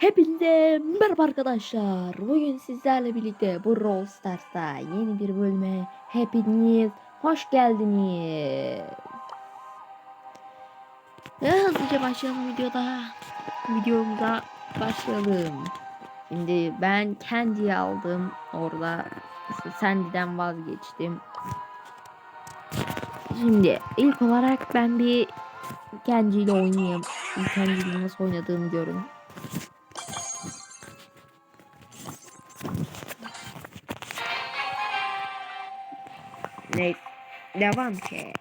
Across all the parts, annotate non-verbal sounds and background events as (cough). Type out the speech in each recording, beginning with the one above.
Hepinize merhaba arkadaşlar. Bugün sizlerle birlikte bu Brawl Stars'ta yeni bir bölüme hepiniz hoş geldiniz. Hızlıca başlayalım videoda. Videomuza başlayalım. Şimdi ben kendi aldım orada. Sandy'den vazgeçtim. Şimdi ilk olarak ben bir kendiyle oynayayım. Kendiyle nasıl oynadığımı görün. Devam ki.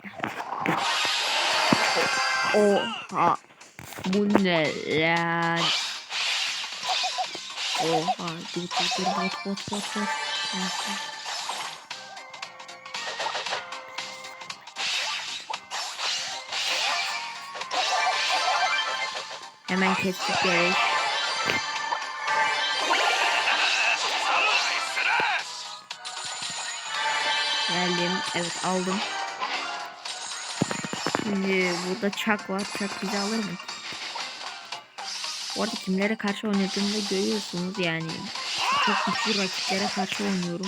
Oha. Bu ne lan? Oha. Dur dur dur. Bot bot bot bot. Hemen kestik gerek. Geldim. Evet aldım. Şimdi burada çak var. Çak bizi alır mı? Bu arada kimlere karşı oynadığımı da görüyorsunuz yani. Çok güçlü rakiplere karşı oynuyorum.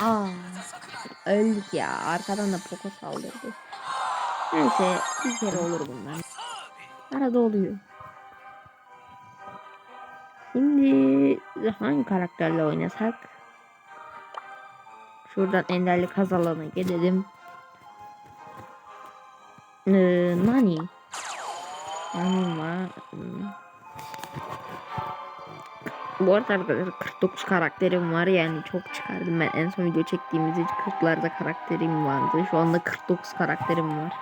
Aa, öldük ya. Arkadan da Poco saldırdı. Neyse bir kere olur bunlar. Arada oluyor. Şimdi hangi karakterle oynasak? Şuradan enderli kazalana gelelim. Ee, Nani. Nani. Bu arada arkadaşlar 49 karakterim var. Yani çok çıkardım. Ben en son video çektiğimizde 40'larda karakterim vardı. Şu anda 49 karakterim var.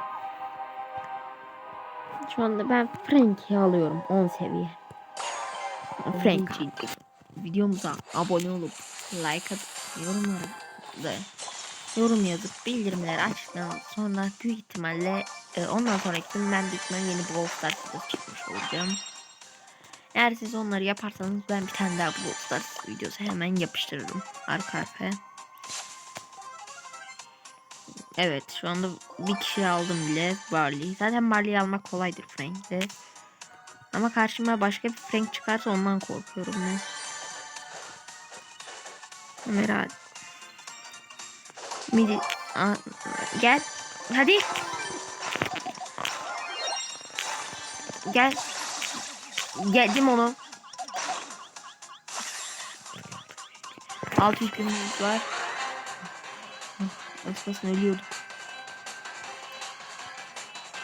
Şu anda ben Frank'i alıyorum. 10 seviye. Frank. Videomuza abone olup like atıp yorumlara da yorum yazıp bildirimleri açtıktan sonra büyük ihtimalle e, ondan sonraki gün ben büyük ihtimalle yeni Brawl Stars videosu çıkmış olacağım. Eğer siz onları yaparsanız ben bir tane daha Brawl Stars videosu hemen yapıştırırım arka arkaya. Evet şu anda bir kişi aldım bile Barley. Zaten Barley'i almak kolaydır Frank'te. Ama karşıma başka bir Frank çıkarsa ondan korkuyorum ben. Kamera Midi Aa, gel. Hadi. Gel. Geldim onu 600 binimiz var. Aslasın ölüyorduk.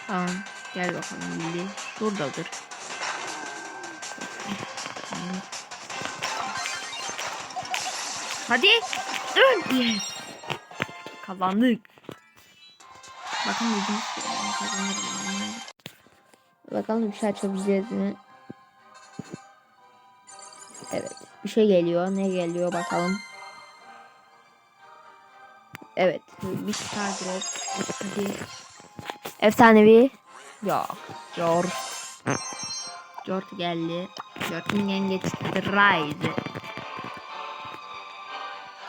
Tamam gel bakalım Milli şuradadır. Hadi. Dön. Yes. Kazandık. Bakın dedim kazanırım. Bakalım bir şey açabileceğiz mi? Evet. Bir şey geliyor. Ne geliyor bakalım. Evet. Bir. Hadi. Efsanevi. Yok. George. George geldi. George'un yengeci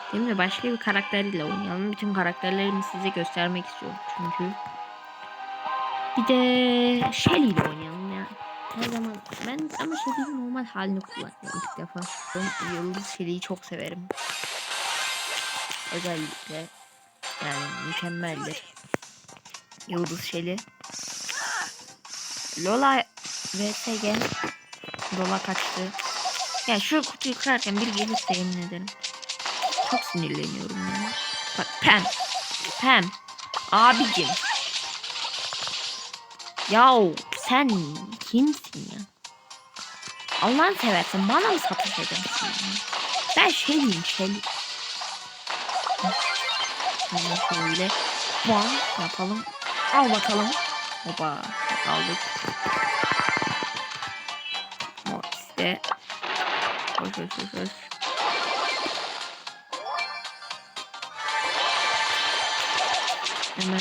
Rise. Şimdi başka bir karakterle oynayalım. Bütün karakterlerimi size göstermek istiyorum çünkü. Bir de Shelly ile oynayalım ya. Her zaman ben ama Shelly'nin normal halini kullanıyorum ilk defa. Ben Yıldız Shelly'yi çok severim. Özellikle yani mükemmeldir. Yıldız Shelly. Lola Segen. Lola kaçtı. Ya şu kutuyu kırarken bir gelirse yemin ederim. Çok sinirleniyorum ya. Bak Pam. Pam. Abicim. Yahu sen kimsin ya? Allah'ını seversen bana mı satış edersin ya? Ben şeyim şey. Şöyle. Bam yapalım. Al bakalım. Hopa. Aldık. O işte. Hoş hoş hoş hoş. Hemen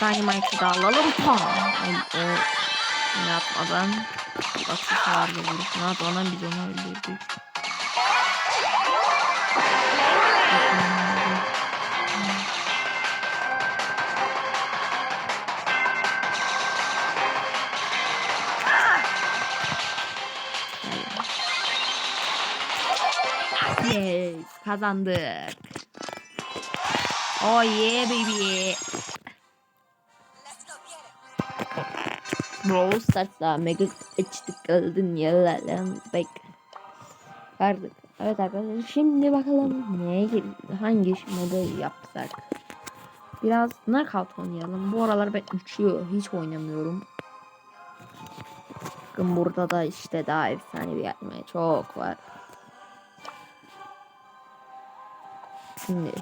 Dynamite'ı da alalım. Pam. O, o ne yapmadan aksesuarla vuruşuna atmadan biz onu öldürdük. Yes, kazandık. Oh yeah baby. Brawl Stars'la mega açtık kaldın yalan bek. Verdik. Evet arkadaşlar şimdi bakalım ne hangi modu yapsak. Biraz knockout oynayalım. Bu aralar ben üçlü hiç oynamıyorum. Bakın burada da işte daha efsane bir yapmaya çok var. Şimdi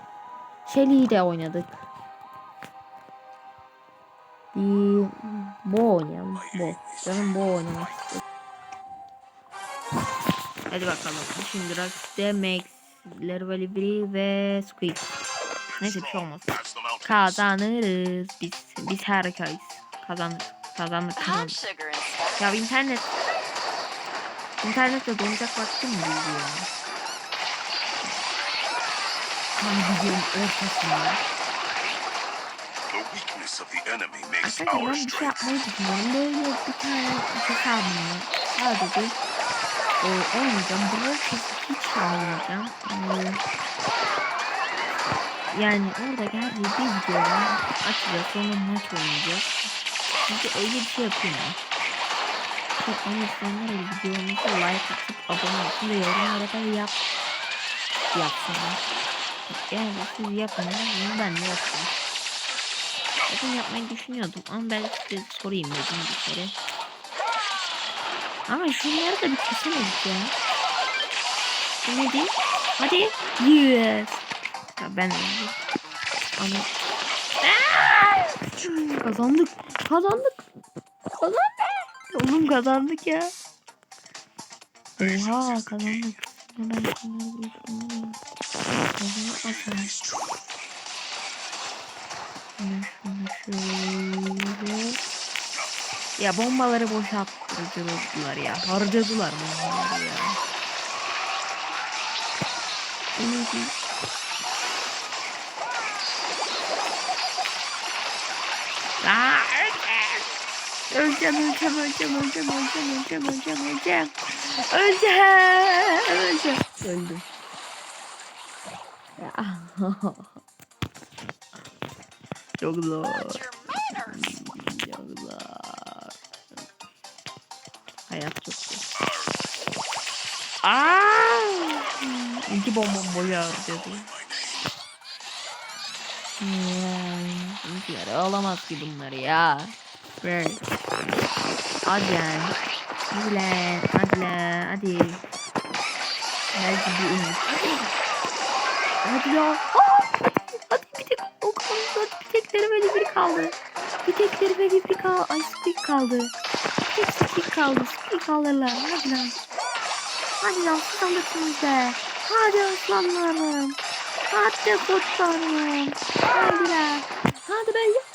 Shelly'yi de oynadık. Bir bu oynayalım. Bu. Canım bu oynamak. Hadi bakalım. Şimdi Rakde, Max, Level 1 ve Squeak. Neyse bir şey olmaz. Kazanırız. Biz biz harikayız. Kazandık. Kazandık. Hot Kazandık. sugar instead. Ya internet. İnternette donacak vaktim mi ya? Tam videonun ortasında. Weakness of the enemy makes our ben bir şey strength. yapmayı düşünüyorum. Böyle bir tane hesabımla sadece e, oynayacağım. Brawl hiç almayacağım. E, yani orada her bir videodan açacağız. Sonra maç oynayacağız. Çünkü öyle bir şey yapayım ben. Şey, ama isteyenler videomuza like atıp abone olsun ve yorumlara da yap yapsınlar. Yani siz yapın. Ben de yapayım. Zaten yapmayı düşünüyordum ama ben size sorayım dedim bir kere. Ama şunları da bir kesemedik ya. Bu ne değil? Hadi. Yes. Ya ben. Ama... Kazandık. Kazandık. Kazandık. Oğlum kazandık ya. Oha kazandık. Ben şunları bir şunları. Kazandık. Şöyle. Ya bombaları boşalttırdılar ya. Harcadılar bombaları ya. Aa, öleceğim. Öleceğim, öleceğim, öleceğim, öleceğim, öleceğim, öleceğim, öleceğim. Öleceğim, öleceğim. Öldüm. (laughs) Çok zor. Hayat çok zor. Aa! İki bombam boya harcadı. Bizimkiler alamaz ki bunları ya. Ver. Hadi lan. Hadi lan. Hadi lan. Hadi. Belki bir. Hadi. Hadi ya. Kaldı. Bir tekleri ve bir, bir kaldı. Ay squeak kaldı. Bir tek squeak kaldı. Squeak alırlar. Hadi lan. Hadi lan siz alırsınız be. Hadi aslanlarım. Hadi kurtlarım. Hadi lan. Hadi be yes.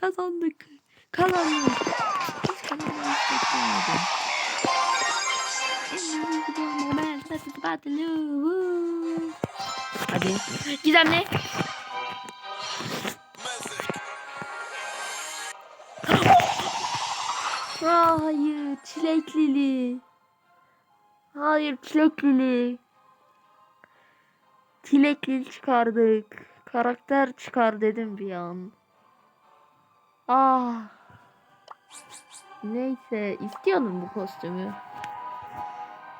Kazandık. Kazandık. Biz kazanmayı beklemiyordum. Invisible hayır. Çileklili. Hayır çileklili. Çileklili çıkardık. Karakter çıkar dedim bir an. Ah. Neyse istiyordum bu kostümü.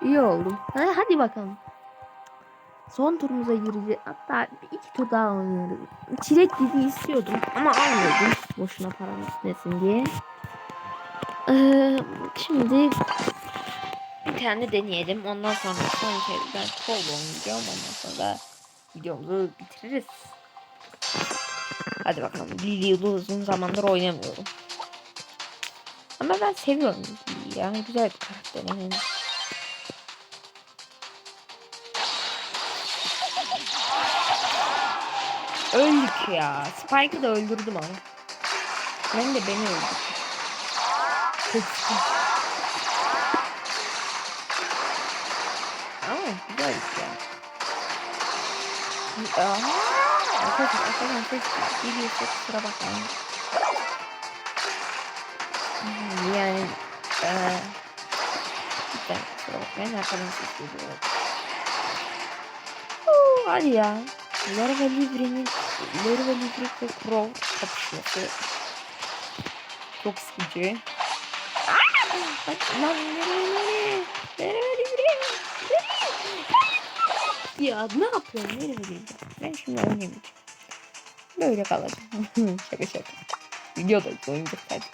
İyi oldu. Ha, hadi bakalım. Son turumuza gireceğiz. Hatta iki tur daha oynarız. Çilek dizi istiyordum ama almadım. Boşuna param gitmesin diye. Ee, şimdi bir tane deneyelim. Ondan sonra son kez ben kol oynayacağım. Ondan sonra videomuzu bitiririz. Hadi bakalım. Lily'yi uzun zamandır oynamıyorum. Ama ben seviyorum Lily'yi. Yani güzel bir karakter. Yani. Öldük ya. Spike'ı da öldürdüm ama. Ben de beni öldürdü. Çok güzel. Ama güzel ya. Aha. Arkadaşlar arkadan ses geliyorsa kusura bakmayın. Hmm, Yani eee Cidden kusura bakmayın arkadan ses geliyor. Hadi ya. Lara ve Livre'nin Lara ve Livre ve Crow kapışması. Çok sıkıcı. Aa! Bak lan nereye nereye? Nereye Livre? Nereye? Ya ne yapıyorsun? Nereye Livre? Ben şimdi oynayamayacağım. Böyle kalacağım. (laughs) şaka şaka. Videodayız oynayacak hadi.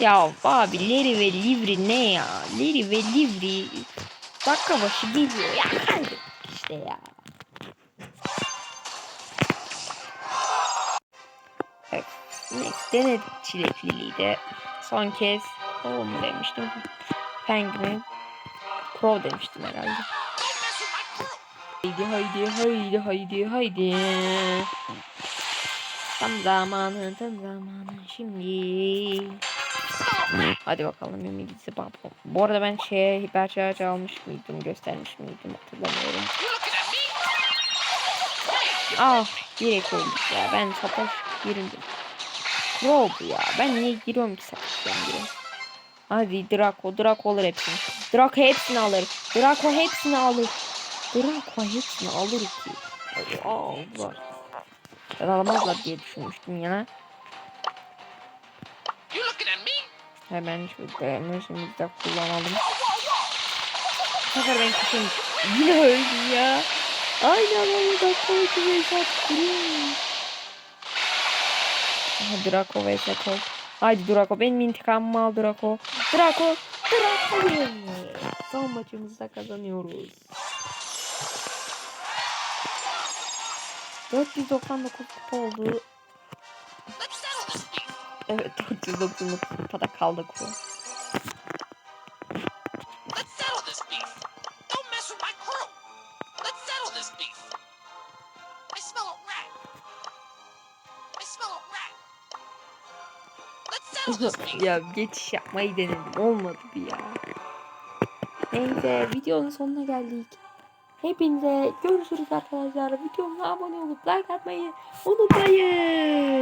Ya abi Leri ve Livri ne ya? Leri ve Livri dakika başı geliyor. Ya işte ya. Evet. Neyse denedik çilekliliği de. Son kez o mu demiştim? Penguin. Crow demiştim herhalde. Haydi haydi haydi haydi haydi. Tam zamanı tam zamanı şimdi. Hadi bakalım ümidisi bab. Bu arada ben şeye hiper şarj almış mıydım göstermiş miydim hatırlamıyorum. Ah direkt öldük ya ben sataş girindim. Crow ya ben niye giriyorum ki sataştan biri. Hadi Draco Draco alır hepsini. Draco hepsini alır. Draco hepsini alır. Draco hepsini alır ki. Allah. Ben alamazlar diye düşünmüştüm me? Hemen şu emergency'mizi de kullanalım. Bu sefer ben kesin yine öldüm ya. Aynı adamı da koydu ve sattım. Aha Draco vs Kol. Haydi Draco benim intikamımı al Draco. Draco. Draco. Son maçımızda kazanıyoruz. 499 kupa oldu. Evet 499 kupada kaldı kupa. ya geçiş yapmayı denedim olmadı bir ya. Neyse videonun sonuna geldik. Hepinize görüşürüz arkadaşlar. Videomuza abone olup like atmayı unutmayın.